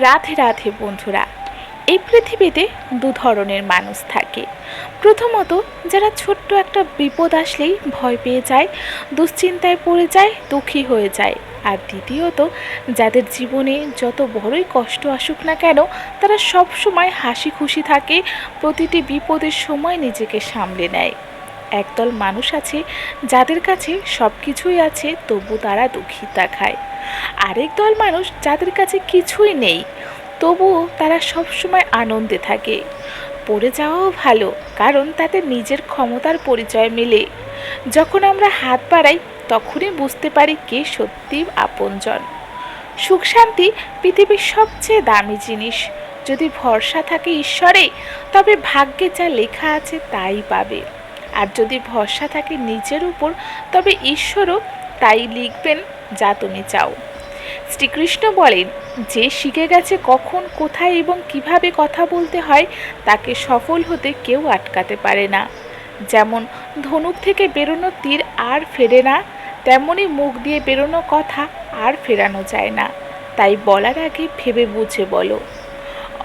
রাধে রাধে বন্ধুরা। এই পৃথিবীতে দু ধরনের মানুষ থাকে। প্রথমত যারা ছোট্ট একটা বিপদ আসলেই ভয় পেয়ে যায়, দুশ্চিন্তায় পড়ে যায়, দুঃখী হয়ে যায়। আর দ্বিতীয়ত যাদের জীবনে যত বড়ই কষ্ট আসুক না কেন, তারা সব সময় হাসি খুশি থাকে, প্রতিটি বিপদের সময় নিজেকে সামলে নেয়। একদল মানুষ আছে, যাদের কাছে সব কিছুই আছে, তবু তারা দুঃখী দেখায়। আরেক দল মানুষ যাদের কাছে কিছুই নেই, তবুও তারা সবসময় আনন্দে থাকে। পড়ে যাওয়াও ভালো, কারণ তাতে নিজের ক্ষমতার পরিচয় মেলে। যখন আমরা হাত বাড়াই, তখনই বুঝতে পারি কে সত্যি আপনজন। সুখ শান্তি পৃথিবীর সবচেয়ে দামি জিনিস। যদি ভরসা থাকে ঈশ্বরে, তবে ভাগ্যে যা লেখা আছে তাই পাবে। আর যদি ভরসা থাকে নিজের উপর, তবে ঈশ্বরও তাই লিখবেন, যা তুমি চাও। শ্রীকৃষ্ণ বলেন, যে শিখে গেছে কখন, কোথায় এবং কীভাবে কথা বলতে হয়, তাকে সফল হতে কেউ আটকাতে পারে না। যেমন ধনুক থেকে বেরোনো তীর আর ফেরে না তেমনই মুখ দিয়ে বেরোনো কথা আর ফেরানো যায় না। তাই বলার আগে ভেবে বুঝে বলো।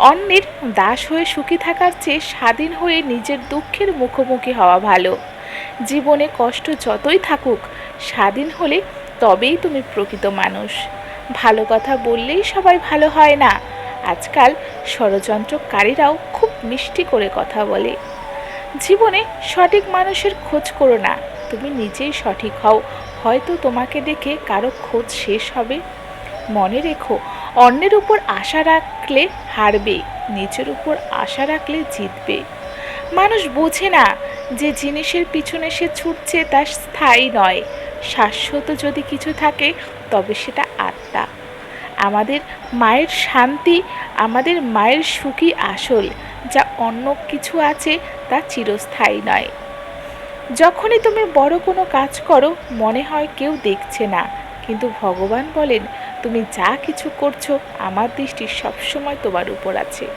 অন্যের দাস হয়ে সুখী থাকার চেয়ে স্বাধীন হয়ে নিজের দুঃখের মুখোমুখি হওয়া ভালো। জীবনে কষ্ট যতই থাকুক, স্বাধীন হলে তবেই তুমি প্রকৃত মানুষ। ভালো কথা বললেই সবাই ভালো হয় না। আজকাল ষড়যন্ত্রকারীরাও খুব মিষ্টি করে কথা বলে। জীবনে সঠিক মানুষের খোঁজ করো না। তুমি নিজেই সঠিক হও। হয়তো তোমাকে দেখে কারও খোঁজ শেষ হবে। মনে রেখো অন্যের উপর আশা রাখলে হারবে নিজের উপর আশা রাখলে জিতবে। মানুষ বোঝে না যে জিনিসের পিছনে সে ছুটছে তা স্থায়ী নয়। শাশ্বত যদি কিছু থাকে, তবে সেটা আত্মা। আমাদের মায়ের শান্তি, আমাদের মায়ের সুখী আসল, যা অন্য কিছু আছে তা চিরস্থায়ী নয়। যখনই তুমি বড় কোনো কাজ করো, মনে হয় কেউ দেখছে না। কিন্তু ভগবান বলেন তুমি যা কিছু করছ, আমার দৃষ্টি সবসময় তোমার উপর আছে।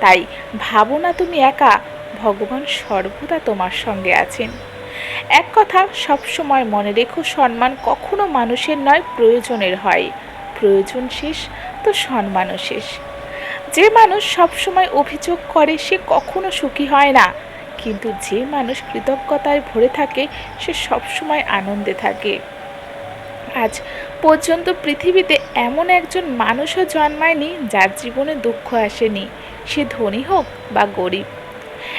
তাই ভাবো না তুমি একা, ভগবান সর্বদা তোমার সঙ্গে আছেন। এক কথা, সবসময় মনে রেখো, সম্মান কখনো মানুষের নয়, প্রয়োজনের হয়। প্রয়োজন শেষ তো সম্মানও শেষ। যে মানুষ সবসময় অভিযোগ করে, সে কখনো সুখী হয় না। কিন্তু যে মানুষ কৃতজ্ঞতায় ভরে থাকে, সে সবসময় আনন্দে থাকে। পর্যন্ত পৃথিবীতে এমন একজন মানুষও জন্মায়নি যার জীবনে দুঃখ আসেনি। সে ধনী হোক বা গরিব।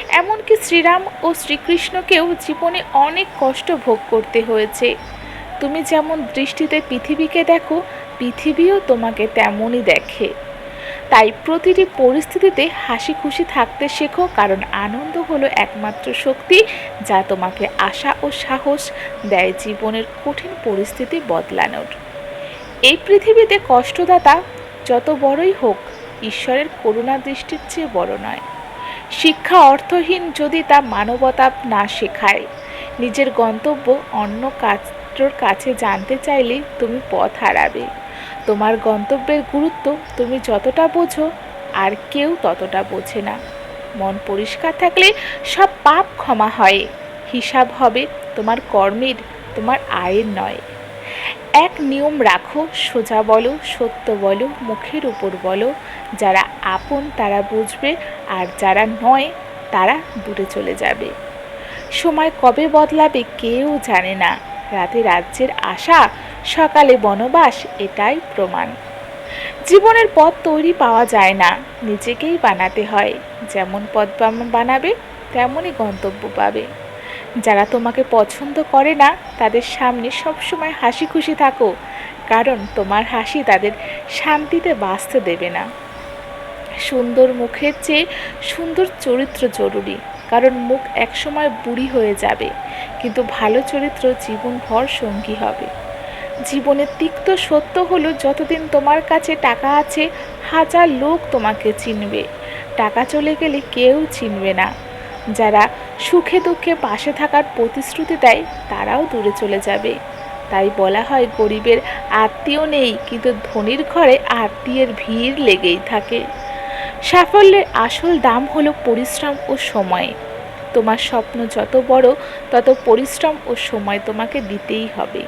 এমনকি শ্রীরাম ও শ্রীকৃষ্ণকেও জীবনে অনেক কষ্ট ভোগ করতে হয়েছে। তুমি যেমন দৃষ্টিতে পৃথিবীকে দেখো, পৃথিবীও তোমাকে তেমনই দেখে। তাই প্রতিটি পরিস্থিতিতে হাসি খুশি থাকতে শেখো, কারণ আনন্দ হলো একমাত্র শক্তি যা তোমাকে আশা ও সাহস দেয় জীবনের কঠিন পরিস্থিতি বদলানোর। এই পৃথিবীতে কষ্টদাতা যত বড়ই হোক, ঈশ্বরের করুণা দৃষ্টির চেয়ে বড় নয়। শিক্ষা অর্থহীন যদি তা মানবতা না শেখায়, নিজের গন্তব্য অন্য কাজটোর কাছে জানতে চাইলে তুমি পথ হারাবে। তোমার গন্তব্যের গুরুত্ব তুমি যতটা বোঝো, আর কেউ ততটা বোঝে না। মন পরিষ্কার থাকলে সব পাপ ক্ষমা হয়। হিসাব হবে তোমার কর্মের, তোমার আয়ের নয়। এক নিয়ম রাখো, সোজা বলো, সত্য বলো, মুখের উপর বলো। যারা আপন তারা বুঝবে, আর যারা নয় তারা দূরে চলে যাবে। সময় কবে বদলাবে কেউ জানে না। রাতে রাজ্যের আশা, সকালে বনবাস, এটাই প্রমাণ। জীবনের পথ তৈরি পাওয়া যায় না, নিজেকেই বানাতে হয়। যেমন পথ বানাবে, তেমনই গন্তব্য পাবে। যারা তোমাকে পছন্দ করে না, তাদের সামনে সবসময় হাসি খুশি থাকো, কারণ তোমার হাসি তাদের শান্তিতে বাঁচতে দেবে না। সুন্দর মুখের চেয়ে সুন্দর চরিত্র জরুরি, কারণ মুখ একসময় বুড়ি হয়ে যাবে। কিন্তু ভালো চরিত্র জীবনভর সঙ্গী হবে। জীবনের তিক্ত সত্য হলো, যতদিন তোমার কাছে টাকা আছে, হাজার লোক তোমাকে চিনবে। টাকা চলে গেলে কেউ চিনবে না। যারা সুখে দুঃখে পাশে থাকার প্রতিশ্রুতি দেয়, তারাও দূরে চলে যাবে। তাই বলা হয়, গরিবের আত্মীয় নেই, কিন্তু ধনির ঘরে আত্মীয়ের ভিড় লেগেই থাকে। সাফল্যের আসল দাম হলো পরিশ্রম ও সময়। তোমার স্বপ্ন যত বড়, তত পরিশ্রম ও সময় তোমাকে দিতেই হবে।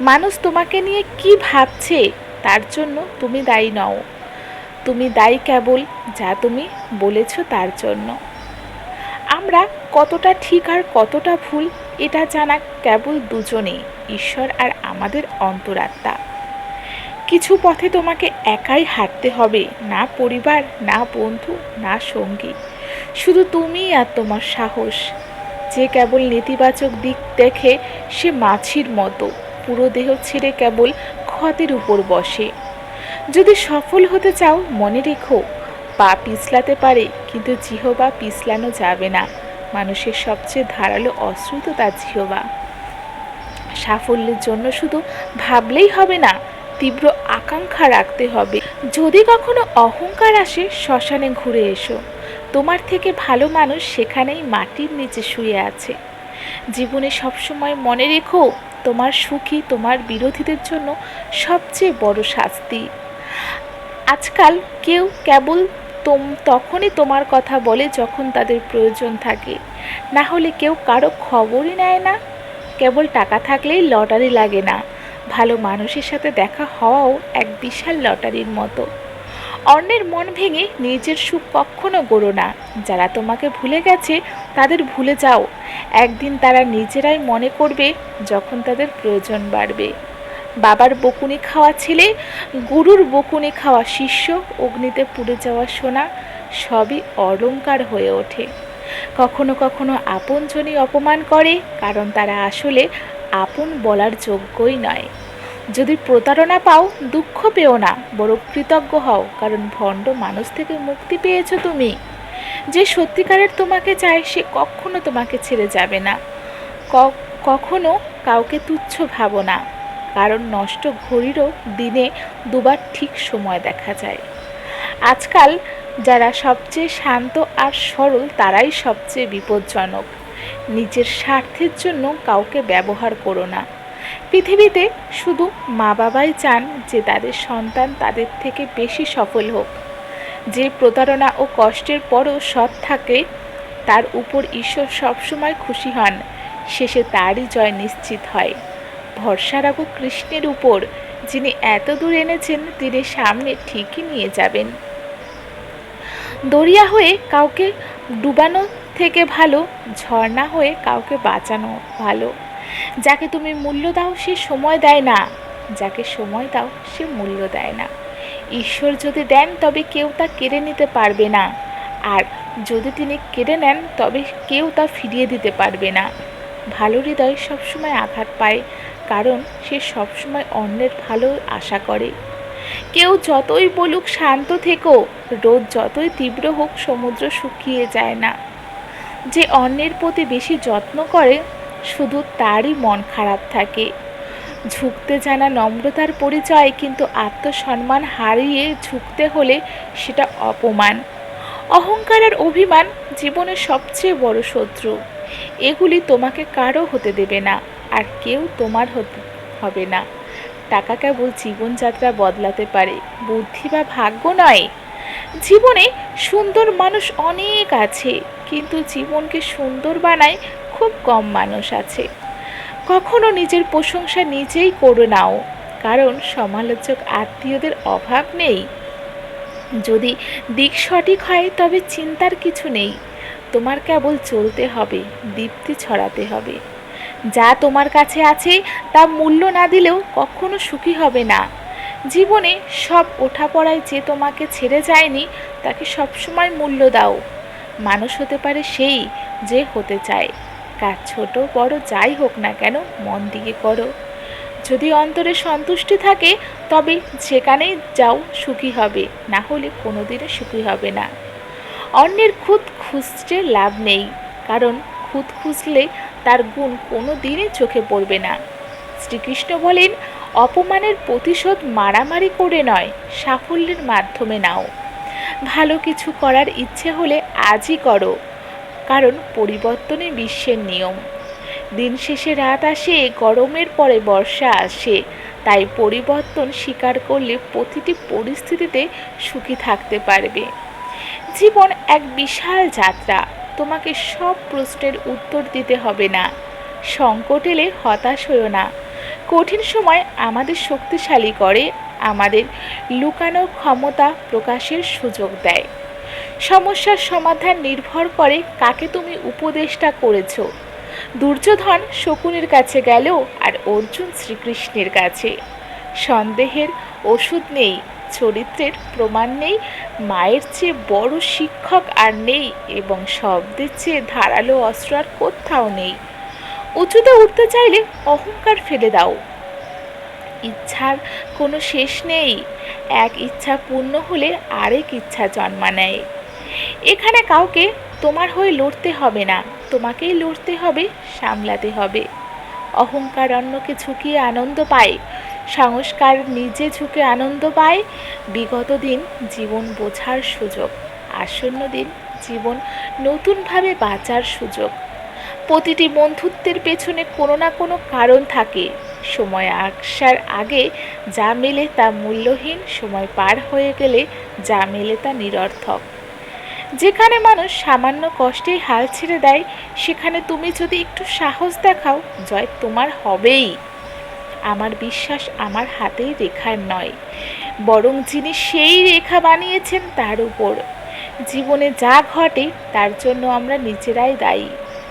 মানুষ তোমাকে নিয়ে কি ভাবছে, তার জন্য তুমি দায়ী নও। তুমি দায়ী কেবল যা তুমি বলেছ তার জন্য। আমরা কতটা ঠিক আর কতটা ভুল, এটা জানা কেবল দুজনেই, ঈশ্বর আর আমাদের অন্তরাত্মা। কিছু পথে তোমাকে একাই হাঁটতে হবে, না পরিবার, না বন্ধু, না সঙ্গী। শুধু তুমি আর তোমার সাহস। যে কেবল নেতিবাচক দিক দেখে সে মাছির মতো। পুরো দেহ ছেড়ে কেবল ক্ষতের উপর বসে। যদি সফল হতে চাও, মনে রেখো, পা পিছলাতে পারে, কিন্তু জিহবা পিছলানো যাবে না। মানুষের সবচেয়ে ধারালো অস্ত্র তো তার জিহবা। সাফল্যের জন্য শুধু ভাবলেই হবে না, তীব্র আকাঙ্ক্ষা রাখতে হবে। যদি কখনো অহংকার আসে, শ্মশানে ঘুরে এসো। তোমার থেকে ভালো মানুষ সেখানেই মাটির নিচে শুয়ে আছে। জীবনে সবসময় মনে রেখো, তোমার সুখী তোমার বিরোধীদের জন্য সবচেয়ে বড় শাস্তি। আজকাল কেউ কেবল তোম, তখনই তোমার কথা বলে যখন তাদের প্রয়োজন থাকে। না হলে কেউ কারও খবরই নেয় না। কেবল টাকা থাকলেই লটারি লাগে না। ভালো মানুষের সাথে দেখা হওয়াও এক বিশাল লটারির মতো। অন্যের মন ভেঙে নিজের সুখ কখনো গড়ো না। যারা তোমাকে ভুলে গেছে, তাদের ভুলে যাও। একদিন তারা নিজেরাই মনে করবে যখন তাদের প্রয়োজন বাড়বে। বাবার বকুনি খাওয়া ছেলে, গুরুর বকুনি খাওয়া শিষ্য, অগ্নিতে পুড়ে যাওয়া সোনা, সবই অলংকার হয়ে ওঠে। কখনো কখনো আপনজনই অপমান করে, কারণ তারা আসলে আপন বলার যোগ্যই নয়। যদি প্রতারণা পাও, দুঃখ পেও না বড় কৃতজ্ঞ হও, কারণ ভণ্ড মানুষ থেকে মুক্তি পেয়েছ তুমি। যে সত্যিকারের তোমাকে চায়, সে কখনো তোমাকে ছেড়ে যাবে না। কখনো কাউকে তুচ্ছ ভাবো না, কারণ নষ্ট ঘড়িরও দিনে দুবার ঠিক সময় দেখা যায়। আজকাল যারা সবচেয়ে শান্ত আর সরল, তারাই সবচেয়ে বিপজ্জনক। নিজের স্বার্থের জন্য কাউকে ব্যবহার করো না। পৃথিবীতে শুধু মা বাবাই চান যে তাদের সন্তান তাদের থেকে বেশি সফল হোক। যে প্রতারণা ও কষ্টের পরও সৎ থাকে, তার উপর ঈশ্বর সবসময় খুশি হন। শেষে তারই জয় নিশ্চিত হয়। ভরসা রাখো কৃষ্ণের উপর। যিনি এত দূর এনেছেন, তিনি সামনে ঠিকই নিয়ে যাবেন। দরিয়া হয়ে কাউকে ডুবানো থেকে ভালো, ঝর্ণা হয়ে কাউকে বাঁচানো ভালো। যাকে তুমি মূল্য দাও সে সময় দেয় না। যাকে সময় দাও সে মূল্য দেয় না। ঈশ্বর যদি দেন তবে কেউ তা কেড়ে নিতে পারবে না। আর যদি তিনি কেড়ে নেন তবে কেউ তা ফিরিয়ে দিতে পারবে না। ভালো হৃদয় সবসময় আঘাত পায়, কারণ সে সবসময় অন্যের ভালো আশা করে। কেউ যতই বলুক শান্ত থেকো, রোদ যতই তীব্র হোক সমুদ্র শুকিয়ে যায় না। যে অন্যের প্রতি বেশি যত্ন করে শুধু তারই মন খারাপ থাকে। ঝুঁকতে জানা নম্রতার পরিচয় কিন্তু আত্মসম্মান হারিয়ে ঝুঁকতে হলে সেটা অপমান। অহংকার আর অভিমান জীবনের সবচেয়ে বড় শত্রু। এগুলি তোমাকে কারও হতে দেবে না, আর কেউ তোমার হতে, হবে না। টাকা কেবল জীবনযাত্রা বদলাতে পারে, বুদ্ধি বা ভাগ্য নয়। জীবনে সুন্দর মানুষ অনেক আছে, কিন্তু জীবনকে সুন্দর বানায় খুব কম মানুষ আছে। কখনো নিজের প্রশংসা নিজেই করে নাও, কারণ সমালোচক আত্মীয়দের অভাব নেই। যদি দিক সঠিক হয়, তবে চিন্তার কিছু নেই। তোমার কেবল চলতে হবে, দীপ্তি ছড়াতে হবে। যা তোমার কাছে আছে, তা মূল্য না দিলেও কখনো সুখী হবে না। জীবনে সব ওঠাপড়ায় যে তোমাকে ছেড়ে যায়নি, তাকে সবসময় মূল্য দাও। মানুষ হতে পারে সেই যে হতে চায়। কাজ ছোট, বড় যাই হোক না কেন, মন দিয়ে করো। যদি অন্তরে সন্তুষ্টি থাকে, তবে সেখানেই যাও সুখী হবে, না হলে কোনোদিনও সুখী হবে না। অন্যের খুদ খুঁজতে লাভ নেই, কারণ খুদ খুঁজলে তার গুণ কোনো দিনই চোখে পড়বে না। শ্রীকৃষ্ণ বলেন, অপমানের প্রতিশোধ মারামারি করে নয়, সাফল্যের মাধ্যমে নাও। ভালো কিছু করার ইচ্ছে হলে আজই করো। কারণ পরিবর্তনই বিশ্বের নিয়ম। দিন শেষে রাত আসে, গরমের পরে বর্ষা আসে। তাই পরিবর্তন স্বীকার করলে প্রতিটি পরিস্থিতিতে সুখী থাকতে পারবে। জীবন এক বিশাল যাত্রা। তোমাকে সব প্রশ্নের উত্তর দিতে হবে না। সংকট এলে হতাশ হয়েও না। কঠিন সময় আমাদের শক্তিশালী করে, আমাদের লুকানো ক্ষমতা প্রকাশের সুযোগ দেয়। সমস্যার সমাধান নির্ভর করে কাকে তুমি উপদেশটা করেছ। দুর্যোধন শকুনের কাছে গেল আর অর্জুন শ্রীকৃষ্ণের কাছে। সন্দেহের ওষুধ নেই, চরিত্রের প্রমাণ নেই, মায়ের চেয়ে বড় শিক্ষক আর নেই এবং শব্দের চেয়ে ধারালো অস্ত্র আর কোথাও নেই। উঁচুতে উঠতে চাইলে অহংকার ফেলে দাও। ইচ্ছার কোনো শেষ নেই। এক ইচ্ছা পূর্ণ হলে আরেক ইচ্ছা জন্মা নেয় এখানে কাউকে তোমার হয়ে লড়তে হবে না, তোমাকেই লড়তে হবে, সামলাতে হবে। অহংকার অন্যকে ঝুঁকিয়ে আনন্দ পায়, সংস্কার নিজে ঝুঁকে আনন্দ পায়, বিগত দিন জীবন বোঝার সুযোগ, আসন্ন দিন জীবন নতুনভাবে বাঁচার সুযোগ। প্রতিটি বন্ধুত্বের পেছনে কোনো না কোনো কারণ থাকে, সময় আসার আগে যা মেলে তা মূল্যহীন, সময় পার হয়ে গেলে যা মেলে তা নিরর্থক। যেখানে মানুষ সামান্য কষ্টেই হাল ছেড়ে দেয়, সেখানে তুমি যদি একটু সাহস দেখাও, জয় তোমার হবেই। আমার বিশ্বাস আমার হাতেই রেখার নয়, বরং যিনি সেই রেখা বানিয়েছেন তার উপর। জীবনে যা ঘটে, তার জন্য আমরা নিজেরাই দায়ী।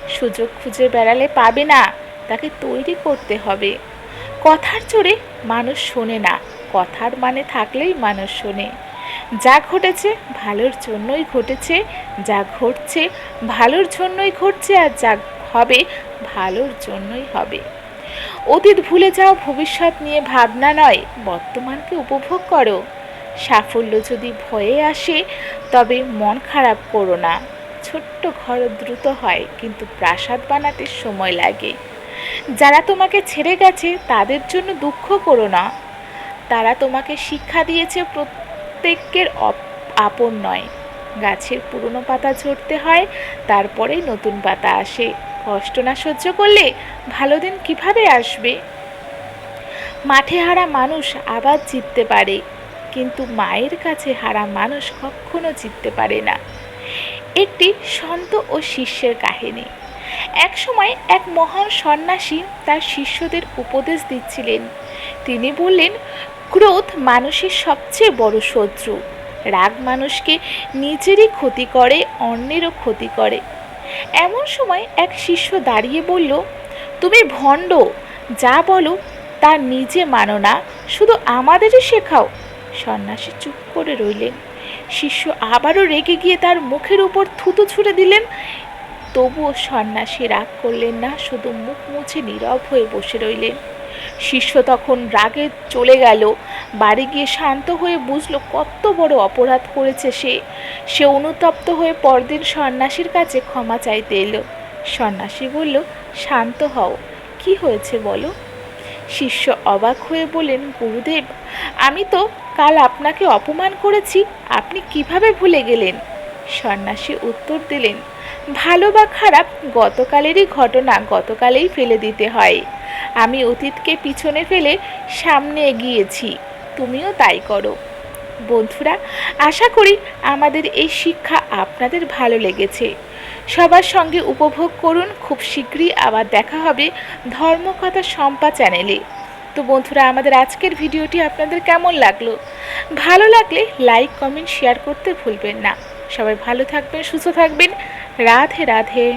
সুযোগ খুঁজে বেড়ালে পাবে না, তাকে তৈরি করতে হবে। কথার জোরে মানুষ শোনে না, কথার মানে থাকলেই মানুষ শোনে। যা ঘটেছে ভালোর জন্যই ঘটেছে, যা ঘটছে ভালোর জন্যই ঘটছে আর যা হবে ভালোর জন্যই হবে। অতীত ভুলে যাও, ভবিষ্যৎ নিয়ে ভাবনা নয়, বর্তমানকে উপভোগ করো। সাফল্য যদি ভয়ে আসে, তবে মন খারাপ করো না। ছোট্ট ঘর দ্রুত হয়, কিন্তু প্রাসাদ বানাতে সময় লাগে। যারা তোমাকে ছেড়ে গেছে, তাদের জন্য দুঃখ করো না। তারা তোমাকে শিক্ষা দিয়েছে প্রত্যেকের আপন নয়। গাছের পুরনো পাতা ঝরতে হয় তারপরেই নতুন পাতা আসে। কষ্ট না সহ্য করলে ভালো দিন কীভাবে আসবে? মাঠে হারা মানুষ আবার জিততে পারে, কিন্তু মায়ের কাছে হারা মানুষ কখনো জিততে পারে না। একটি সন্ত ও শিষ্যের কাহিনী। এক সময় এক মহান সন্ন্যাসী তার শিষ্যদের উপদেশ দিচ্ছিলেন। তিনি বললেন ক্রোধ মানুষের সবচেয়ে বড় শত্রু। রাগ মানুষকে নিজেরই ক্ষতি করে, অন্যেরও ক্ষতি করে। এমন সময় এক শিষ্য দাঁড়িয়ে বলল, তুমি ভণ্ড, যা বলো তা নিজে মানো না, শুধু আমাদেরই শেখাও। সন্ন্যাসী চুপ করে রইলেন। শিষ্য আবারও রেগে গিয়ে তার মুখের উপর থুতু ছুঁড়ে দিলেন। তবুও সন্ন্যাসী রাগ করলেন না, শুধু মুখ মুছে নীরব হয়ে বসে রইলেন। শিষ্য তখন রাগে চলে গেল। বাড়ি গিয়ে শান্ত হয়ে বুঝলো কত বড় অপরাধ করেছে সে। সে অনুতপ্ত হয়ে পরদিন সন্ন্যাসীর কাছে ক্ষমা চাইতে এলো। সন্ন্যাসী বলল, শান্ত হও, কি হয়েছে বলো? শিষ্য অবাক হয়ে বললেন, গুরুদেব, আমি তো কাল আপনাকে অপমান করেছি, আপনি কীভাবে ভুলে গেলেন? সন্ন্যাসী উত্তর দিলেন, ভালো বা খারাপ, গতকালেরই ঘটনা গতকালেই ফেলে দিতে হয়। আমি অতীতকে পিছনে ফেলে সামনে এগিয়েছি, তুমিও তাই করো। বন্ধুরা, আশা করি আমাদের এই শিক্ষা আপনাদের ভালো লেগেছে। সবার সঙ্গে উপভোগ করুন, খুব শীঘ্রই আবার দেখা হবে ধর্মকথা সম্পা চ্যানেলে। তো বন্ধুরা, আমাদের আজকের ভিডিওটি আপনাদের কেমন লাগল? ভালো লাগলে লাইক, কমেন্ট, শেয়ার করতে ভুলবেন না। সবাই ভালো থাকবেন, সুস্থ থাকবেন। রাধে রাধে।